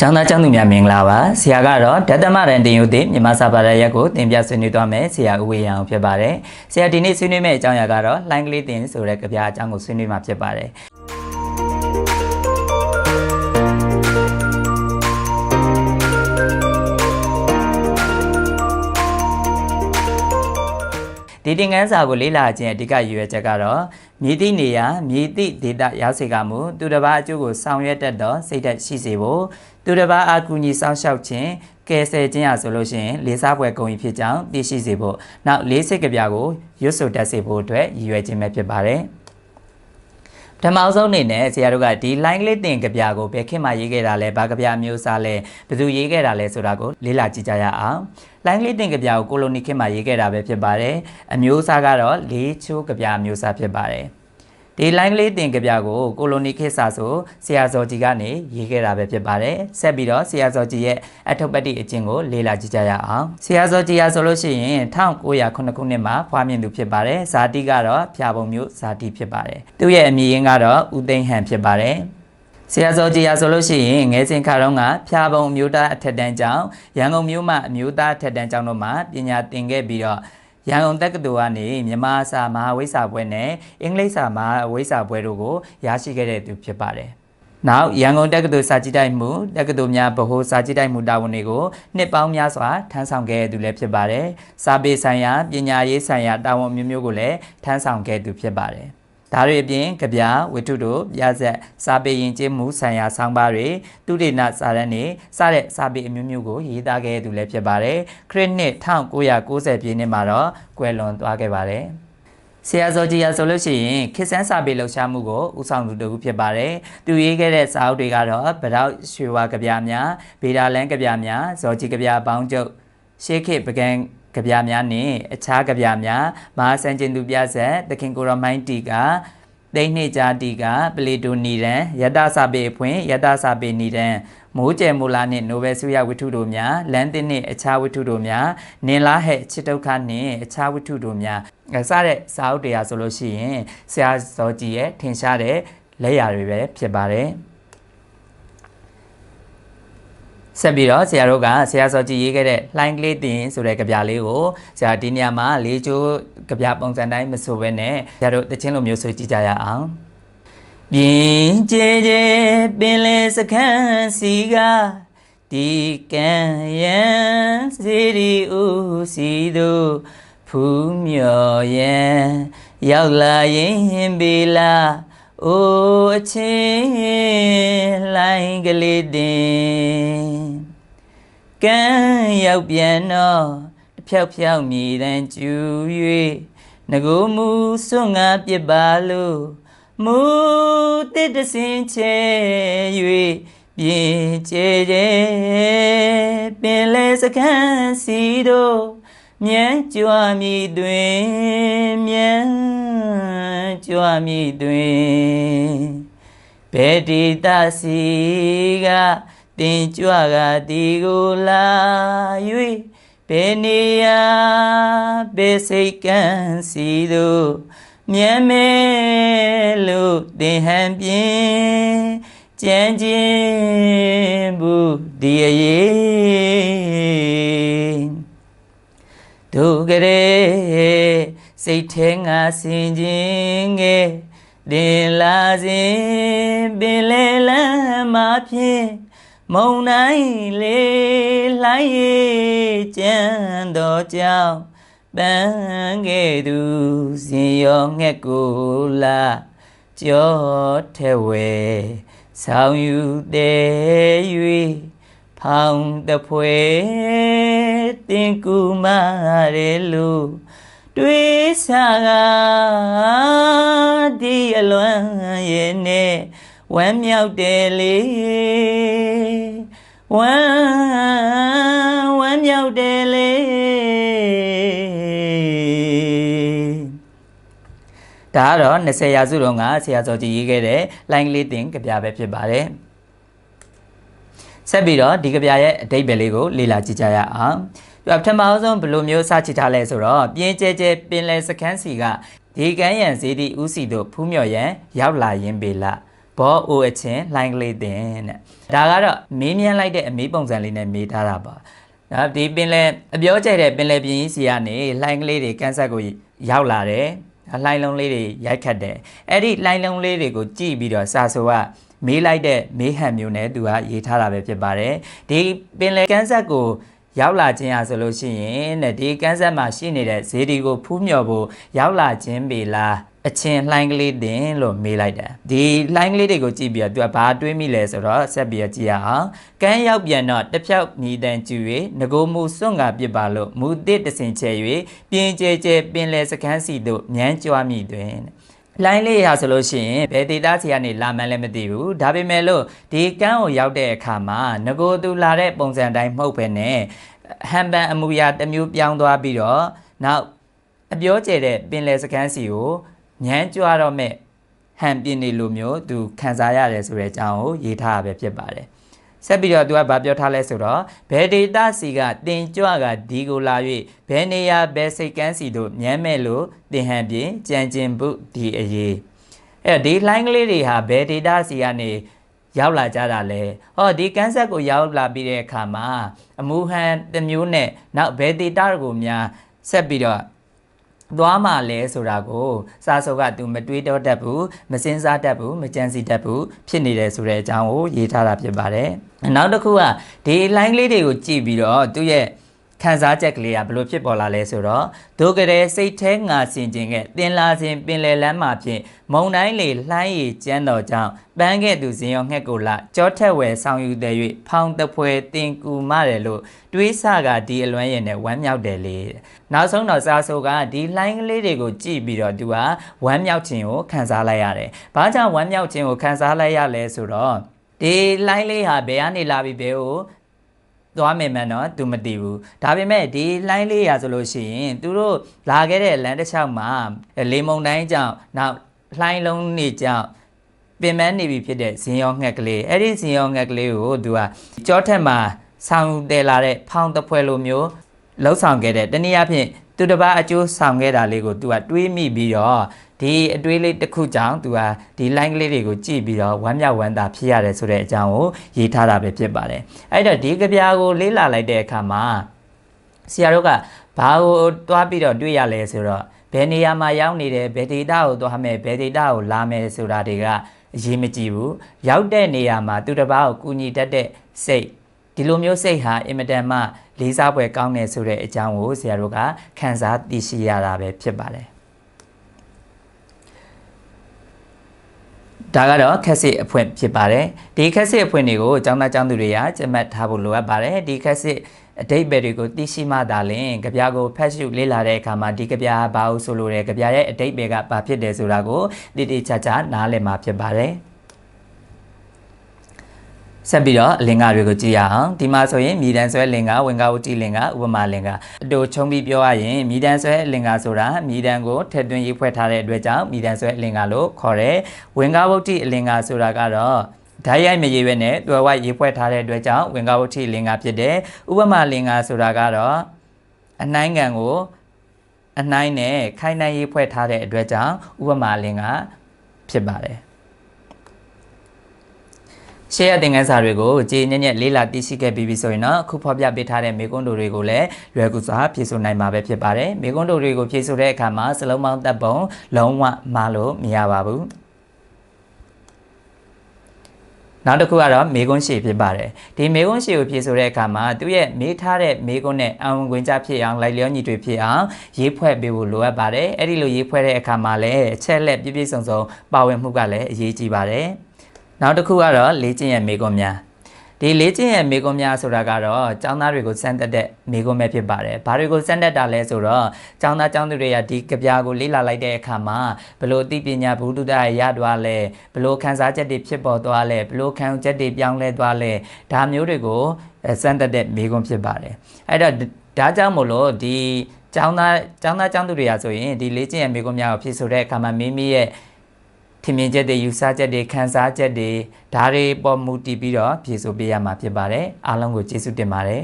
ကျောင်းသားကျောင်းသူများမင်္ဂလာပါဆရာကတော့ဓတမရန်တင်ယုတ်တင်မြန်မာစာပါရရက်ကိုတင်ပြဆွေးနွေးသွားမယ်ဆရာဦးဝေရအောင်ဖြစ်ပါတယ်ဆရာဒီနေ့ဆွေးနွေးမယ့်အကြောင်းအရာကတော့လိုင်းကလေးတင်ဆိုတဲ့ကြပြအကြောင်းကိုဆွေးနွေးမှာဖြစ်ပါတယ်ဒီတင်ငန်းစာကိုလေ့လာခြင်းအဓိကရည်ရွယ်ချက်ကတော့မြည်သည့်နေရာမြည်သည့်ဒေတာရောက်စေကမူသူတစ်ပါးအကျိုးကိုဆောင်ရွက်တတ်သောစိတ်ဓာတ်ရှိစေဖို့ သူတစ်ပါးအကူအညီစောင့်ရှောက်ခြင်းကယ်ဆယ်ခြင်းရဆိုလို့ရှိရင်လေးစားပွဲဂုဏ်ကြီးဖြစ်ကြောင်းသိရှိစေဖို့နောက်လေးစိတ်ကြပြကိုရွတ်ဆိုတတ်စေဖို့အတွက်ရည်ရွယ်ခြင်းပဲဖြစ်ပါတယ်ပထမဆုံးအနေနဲ့ဆရာတို့ကဒီ line လေးတင်ကြပြကိုဘယ်ခေတ်မှရေးခဲ့တာလဲဘာကြပြမျိုးစားလဲဘယ်သူရေးခဲ့တာလဲဆိုတာကိုလေ့လာကြည့်ကြရအောင် line လေးတင်ကြပြကိုကိုလိုနီခေတ်မှရေးခဲ့တာပဲဖြစ်ပါတယ်အမျိုးအစားကတော့လေးချိုးကြပြအမျိုးအစားဖြစ်ပါတယ် ဒီ line လေးတင်ကြပြကိုကိုလိုနီခေတ်စာဆိုဆရာစောကြီးကနေရေးခဲ့တာပဲဖြစ်ပါတယ်ဆက်ပြီးတော့ဆရာစောကြီးရဲ့အထုပ်ပတ်တိအကျင့်ကိုလေ့လာကြည့်ကြရအောင်ဆရာစောကြီးရဆိုလို့ရှိရင်1909ခုနှစ်မှာဖွားမြင်သူဖြစ်ပါတယ်ဇာတိကတော့ဖြာပုံမျိုးဇာတိဖြစ်ပါတယ်သူ့ရဲ့အမည်ရင်းကတော့ဦးသိန်းဟန်ဖြစ်ပါတယ်ဆရာစောကြီးရဆိုလို့ရှိရင်ငယ်စဉ်ခါတုန်းကဖြာပုံအမျိုးသားအထက်တန်းကျောင်းရန်ကုန်မြို့မှာအမျိုးသားအထက်တန်းကျောင်းတို့မှာပညာသင်ခဲ့ပြီးတော့ ရန်ကုန်တက္ကသိုလ်ကနေမြန်မာစာမဟာဝိဇ္ဇာဘွဲ့နဲ့အင်္ဂလိပ်စာမဟာဝိဇ္ဇာဘွဲ့တို့ကိုရရှိခဲ့တဲ့သူဖြစ်ပါတယ်။နောက်ရန်ကုန်တက္ကသိုလ်စာကြည့်တိုက်မှုတက္ကသိုလ်များဗဟိုစာကြည့်တိုက်မှုတာဝန်တွေကိုနှစ်ပေါင်းများစွာထမ်းဆောင်ခဲ့သူလည်းဖြစ်ပါတယ်။စာပေဆိုင်ရာပညာရေးဆိုင်ရာတာဝန်မျိုးမျိုးကိုလည်းထမ်းဆောင်ခဲ့သူဖြစ်ပါတယ်။ ဒါတွေအပြင်ကြပြဝိထုတို့ပြဆက်စာပေရင်ကျေးမှုဆိုင်ရာဆောင်းပါးတွေသူတေနစာရန်တွေစတဲ့စာပေအမျိုးမျိုးကိုရေးသားခဲ့သူလည်းဖြစ်ပါတယ်ခရစ်နှစ်1990ပြည့်နှစ်မှာတော့ကွယ်လွန်သွားခဲ့ပါတယ်ဆရာစောကြီးရဆိုလို့ရှိရင်ခေတ်ဆန်းစာပေလှူရှားမှုကိုဦးဆောင်သူတစ်ဦးဖြစ်ပါတယ်။သူရေးခဲ့တဲ့စာအုပ်တွေကတော့ဗရောက်ရွှေဝါကြပြများ၊ဗေဒါလန်းကြပြများ၊ဇော်ကြီးကြပြပေါင်းကျုပ်ရှေးခေတ်ပကံ ကြပြများနှင့်အခြားကြပြများမဟာစံကျင်သူပြဆက်သခင်ကိုရမိုင်းတီကသိန်းနှစ်ကြာတီကပလီတိုနီရန်ယတစာပေအဖွင့်ယတစာပေနီရန်မိုးကျယ်မူလာနှင့်နိုဘယ်ဆုရဝတ္ထုတို့များလမ်းတင်နှင့်အခြားဝတ္ထုတို့များနင်လာဟဲ့ချစ်ဒုက္ခနှင့်အခြားဝတ္ထုတို့များအဲစတဲ့စာအုပ်တရားဆိုလို့ရှိရင်ဆရာဇော်ကြီးရဲ့ထင်ရှားတဲ့လက်ရာတွေပဲဖြစ်ပါတယ် ဆက်ပြီးတော့ဆရာတို့ကဆရာစောကြည်ရေးခဲ့တဲ့လှိုင်းကလေးတင်ဆိုတဲ့ကြပြလေးကိုဆရာဒီနေရာမှာလေးချိုးကြပြပုံစံတိုင်းမဆိုဘဲနဲ့ဆရာတို့တချင်းလိုမျိုးဆိုကြည့်ကြရအောင်ပြင်းကျဲကျဲပင်လေစခန်းစီကဒီကံရန်စီရီဦးစီတို့ဖူးမြော်ရန်ရောက်လာရင်ပေလာအိုအချင်းလိုင်းကလေးတင် ကံရောက်ပြန်တော့တစ်ဖြောက်ဖြောက်မြည်တမ်းကျူ၍ငကိုမူစွန့်ငါပြစ်ပါလို့မူတစ်တစင်ချဲ၍ပြင်းကျဲကျဲပင်လေစခန်းစီတို့မြန်းကြွမြည်တွင်မြန်းကြွမြည်တွင်ဘယ်ဒီတစီက တင်ကြွကဒီကိုလာ၍ဘယ်နေရာဘယ်စိတ်ကန်းစီတို့မြန်းမဲလို့တင်ဟန်ပြင်းကြံခြင်းဘူးဒီအရေးဒုကရေစိတ်ထဲငါဆင်ခြင်းငယ်တင်လာစဉ်ပင်လေလမ်းမှာဖြင့် မုံနိုင်လေလှိုင်းရကြံတော်ကြောင့်ပန်းခဲ့သူစင်ရောငှက်ကိုလာကြောထဲဝဲဆောင်ယူတဲ့၍ဖောင်းတဖွဲတင်ကူမာရဲလို့တွေးစားကဒီအလွမ်းရဲ့နဲ့ဝမ်းမြောက်တယ်လေ ဝမ်းဝမ်းမြောက်တယ်လေဒါကတော့20ရာစုတုန်းကဆရာစောကြီးရေးခဲ့တဲ့လိုင်းကလေးတင်ကြပြပဲဖြစ်ပါတယ်ဆက်ပြီးတော့ဒီကြပြရဲ့အတိတ်ပဲလေးကိုလေ့လာကြည့်ကြရအောင်ပြပထမအောင်ဆုံးဘယ်လိုမျိုးစချထားလဲဆိုတော့ပြင်းကျဲကျဲပင်လယ်စခန်းစီကဒီကန်းရန်ဈေးဒီဦးစီတို့ဖူးမြော်ရန်ရောက်လာရင်ပေလဖ ဘောအိုအချင်းလှိုင်းကလေးတင်တဲ့ဒါကတော့မေးမြန်းလိုက်တဲ့အမေးပုံစံလေးနဲ့မေးထားတာပါနော်ဒီပင်လယ်အပြောကျတဲ့ပင်လယ်ပြင်ကြီးစီကနေလှိုင်းကလေးတွေကန်းဆက်ကိုရောက်လာတယ်လှိုင်းလုံးလေးတွေရိုက်ခတ်တယ်အဲ့ဒီလှိုင်းလုံးလေးတွေကိုကြည့်ပြီးတော့စာဆိုကမေးလိုက်တဲ့မေးဟန်မျိုးနဲ့သူကရေးထားတာပဲဖြစ်ပါတယ်ဒီပင်လယ်ကန်းဆက်ကိုရောက်လာခြင်းအားဆိုလို့ရှိရင်တဲ့ဒီကန်းဆက်မှာရှိနေတဲ့ဇေဒီကိုဖူးမြော်ဖို့ရောက်လာခြင်းပေလား အချင်းလှိုင်းကလေးတင်လို့မေးလိုက်တာဒီလှိုင်းကလေးတွေကိုကြည့်ပြီးတော့သူကဘာတွေးမိလဲဆိုတော့ဆက်ပြီးတော့ကြည့်ရအောင်ကန်းရောက်ပြန်တော့တစ်ဖြောက်မြည်တန်ကျူ၍ငကိုမူစွန့်ကပြစ်ပါလို့မူတစ်တစင်ချဲ၍ပြင်းကျဲကျဲပင်လေစကန်းစီတို့မြန်းကြွားမိတွင်လိုင်းလေးရဆိုလို့ရှိရင်ဘယ်ဒေတာစီကနေလာမှန်းလည်းမသိဘူးဒါပေမဲ့လို့ဒီကန်းကိုရောက်တဲ့အခါမှာငကိုသူလာတဲ့ပုံစံတိုင်းမဟုတ်ပဲနဲ့ဟမ်ပန်အမူအရာတစ်မျိုးပြောင်းသွားပြီးတော့နောက်အပြောကျတဲ့ပင်လယ်စကန်းစီကို ညမ်းကြွတော့မဲ့ဟန်ပြင်းနေလိုမျိုးသူခံစားရတယ်ဆိုတဲ့အကြောင်းကိုရေးထားရပဲဖြစ်ပါတယ်ဆက်ပြီးတော့သူကဗာပြောထားလဲဆိုတော့ဘယ်ဒေတာစီကတင်ကြွကဒီကိုလာ၍ဘယ်နေရာဘယ်စိတ်ကန်းစီတို့ညမ်းမဲ့လို့တင်ဟန်ပြင်းကြံကျင်ဖို့ဒီအရေးအဲ့ဒီ line ကလေးတွေဟာဘယ်ဒေတာစီကနေရောက်လာကြတာလဲဟောဒီကန်းဆက်ကိုရောက်လာပြီးတဲ့အခါမှာအမူဟန်တစ်မျိုးနဲ့နောက်ဘယ်ဒေတာကိုများဆက်ပြီးတော့ သွားမှလဲဆိုတာကိုစာစောကသူမတွေးတော့တတ်ဘူးမစင်စားတတ်ဘူးမကြံစီတတ်ဘူးဖြစ်နေတယ်ဆိုတဲ့အကြောင်းကိုရေးထားတာဖြစ်ပါတယ်နောက်တစ်ခုကဒီ line လေးတွေကိုကြည့်ပြီးတော့သူ့ရဲ့ ခံစားချက်ကလေးကဘလို့ဖြစ်ပေါ်လာလဲဆိုတော့ဒုကတဲ့စိတ်แท้ငါစင်ခြင်းကတင်လာခြင်းပင်လယ်လမ်းမှာဖြင့်မုံတိုင်းလေလှိုင်းရည်ကျန်းတော်ကြောင့်ပန်းခဲ့သူဇင်ရောငှက်ကိုလာကြောထက်ဝယ်ဆောင်ယူတဲ့၍ဖောင်းတပွဲတင်ကူမတယ်လို့တွေးဆကဒီအလွမ်းရင်နဲ့ဝမ်းမြောက်တယ်လေနောက်ဆုံးတော့စာဆိုကဒီလှိုင်းကလေးတွေကိုကြည့်ပြီးတော့သူကဝမ်းမြောက်ခြင်းကိုခံစားလိုက်ရတယ်။ဘာကြောင့်ဝမ်းမြောက်ခြင်းကိုခံစားလိုက်ရလဲဆိုတော့ဒီလှိုင်းလေးဟာဘယ်ကနေလာပြီးဘယ်ကို သွားမယ်မှန်တော့သူမသိဘူးဒါပေမဲ့ဒီ line လေးရာဆိုလို့ရှိရင်သူတို့လာခဲ့တဲ့လမ်းတစ်လျှောက်မှာလေမုံတိုင်းကြောင့်နောက် line လုံးနေကြောင့်ပင်မနေပြီဖြစ်တဲ့ဇင်ရောငှက်ကလေးအဲ့ဒီဇင်ရောငှက်ကလေးကိုသူကကြောထက်မှာဆောင်းတယ်လာတဲ့ဖောင်းတဖွဲလိုမျိုးလှုပ်ဆောင်ခဲ့တဲ့တနည်းအားဖြင့် သူတစ်ပါးအကျိုးဆောင်ခဲ့တာလေးကိုသူကတွေးမိပြီးတော့ဒီအတွေးလေးတစ်ခုကြောင့်သူကဒီ line ကလေးတွေကိုကြည့်ပြီးတော့ဝမ်းမြောက်ဝမ်းသာဖြစ်ရတယ်ဆိုတဲ့အကြောင်းကိုရေးထားတာပဲဖြစ်ပါတယ်အဲ့တော့ဒီကြပြာကိုလေးလာလိုက်တဲ့အခါမှာဆရာတို့ကဘာကိုတွားပြီးတော့တွေ့ရလဲဆိုတော့ဘယ်နေရာမှာရောက်နေတယ်ဘယ်ဒေတာကိုသွားမယ်ဘယ်ဒေတာကိုလာမယ်ဆိုတာတွေကအရေးမကြီးဘူးရောက်တဲ့နေရာမှာသူတစ်ပါးကိုကူညီတတ်တဲ့စိတ်ဒီလိုမျိုးစိတ်ဟာအင်မတန်မှ လေးစားပွဲကောင်းတယ်ဆိုတဲ့အကြောင်းကိုဆရာတို့ကခန်းစားသိရှိရတာပဲဖြစ်ပါတယ်ဒါကတော့ခက်စစ်အဖွင့်ဖြစ်ပါတယ်ဒီခက်စစ်အဖွင့်တွေကိုចောင်းသားចောင်းသူတွေကကျမှတ်ထားဖို့လိုအပ်ပါတယ်ဒီခက်စစ်အတိတ်ပဲတွေကိုသိရှိမှသာလျှင်ကြပြာကိုဖတ်ရှုလေ့လာတဲ့အခါမှာဒီကြပြာဘာလို့ဆိုလိုတယ်ကြပြာရဲ့အတိတ်ပဲကဘာဖြစ်တယ်ဆိုတာကိုတည်တည်ချာချာနားလည်မှာဖြစ်ပါတယ် ဆက်ပြီးတော့လင်္ကာတွေကိုကြည့်ရအောင်ဒီမှာဆိုရင်မြည်တန်ဆွဲလင်္ကာဝင်္ကာဝတိလင်္ကာဥပမာလင်္ကာအတူချုံပြီးပြောရရင်မြည်တန်ဆွဲလင်္ကာဆိုတာမြည်တန်ကိုထည့်သွင်းရေးဖွဲ့ထားတဲ့အတွက်ကြောင့်မြည်တန်ဆွဲလင်္ကာလို့ခေါ်တယ်ဝင်္ကာဝတိလင်္ကာဆိုတာကတော့ဓာတ်ရိုက်မရေးဘဲနဲ့တွယ်ဝိုက်ရေးဖွဲ့ထားတဲ့အတွက်ကြောင့်ဝင်္ကာဝတိလင်္ကာဖြစ်တယ်ဥပမာလင်္ကာဆိုတာကတော့အနှိုင်းငံကိုအနှိုင်းနဲ့ခိုင်နိုင်ရေးဖွဲ့ထားတဲ့အတွက်ကြောင့်ဥပမာလင်္ကာဖြစ်ပါတယ် ရှေ့ရသင်ခန်းစာတွေကိုကြည်ညက်ညက်လေးလာသိရှိခဲ့ပြီးပြီဆိုရင်တော့အခုဖော်ပြပေးထားတဲ့မေကွန်းတို့တွေကိုလည်းလွယ်ကူစွာဖြည့်ဆို့နိုင်မှာပဲဖြစ်ပါတယ်မေကွန်းတို့တွေကိုဖြည့်ဆို့တဲ့အခါမှာစလုံးပေါင်းတပ်ပုံလုံးဝမှားလို့မရပါဘူးနောက်တစ်ခုကတော့မေကွန်းရှည်ဖြစ်ပါတယ်ဒီမေကွန်းရှည်ကိုဖြည့်ဆိုတဲ့အခါမှာသူရဲ့မေးထားတဲ့မေကွန်းနဲ့အဝင်ခွင့်ကြဖြစ်အောင်လိုက်လျောညီတွေဖြစ်အောင်ရေးဖွဲ့ပေးဖို့လိုအပ်ပါတယ်အဲ့ဒီလိုရေးဖွဲ့တဲ့အခါမှာလည်းအချက်လက်ပြည့်ပြည့်စုံစုံပါဝင်မှုကလည်းအရေးကြီးပါတယ် နောက်တစ်ခုကတော့လေ့ကျင့်ရမေကွန်များဒီလေ့ကျင့်ရမေကွန်များဆိုတာကတော့ចောင်းသားတွေကိုစမ်းတက်တဲ့မေကွန်ပဲဖြစ်ပါတယ်။ဘာတွေကိုစမ်းတက်တာလဲဆိုတော့ចောင်းသားចောင်းသူတွေကဒီကြပြာကိုလေ့လာလိုက်တဲ့အခါမှာဘလို့အသိပညာဘုဒ္ဓတရရသွားလဲဘလို့ခန်းစားချက်တွေဖြစ်ပေါ်သွားလဲဘလို့ခံယူချက်တွေပြောင်းလဲသွားလဲဒါမျိုးတွေကိုစမ်းတက်တဲ့မေကွန်ဖြစ်ပါတယ်။အဲ့တော့ဒါကြောင့်မို့လို့ဒီចောင်းသားចောင်းသားចောင်းသူတွေကဆိုရင်ဒီလေ့ကျင့်ရမေကွန်များကိုဖြည့်ဆိုတဲ့အခါမှာမိမိရဲ့ ထင်မြင်ချက်တွေယူဆချက်တွေခံစားချက်တွေဒါတွေပေါ်မူတည်ပြီးတော့ဖြည့်ဆို့ပေးရမှာဖြစ်ပါတယ်အားလုံးကိုကျေးဇူးတင်ပါတယ်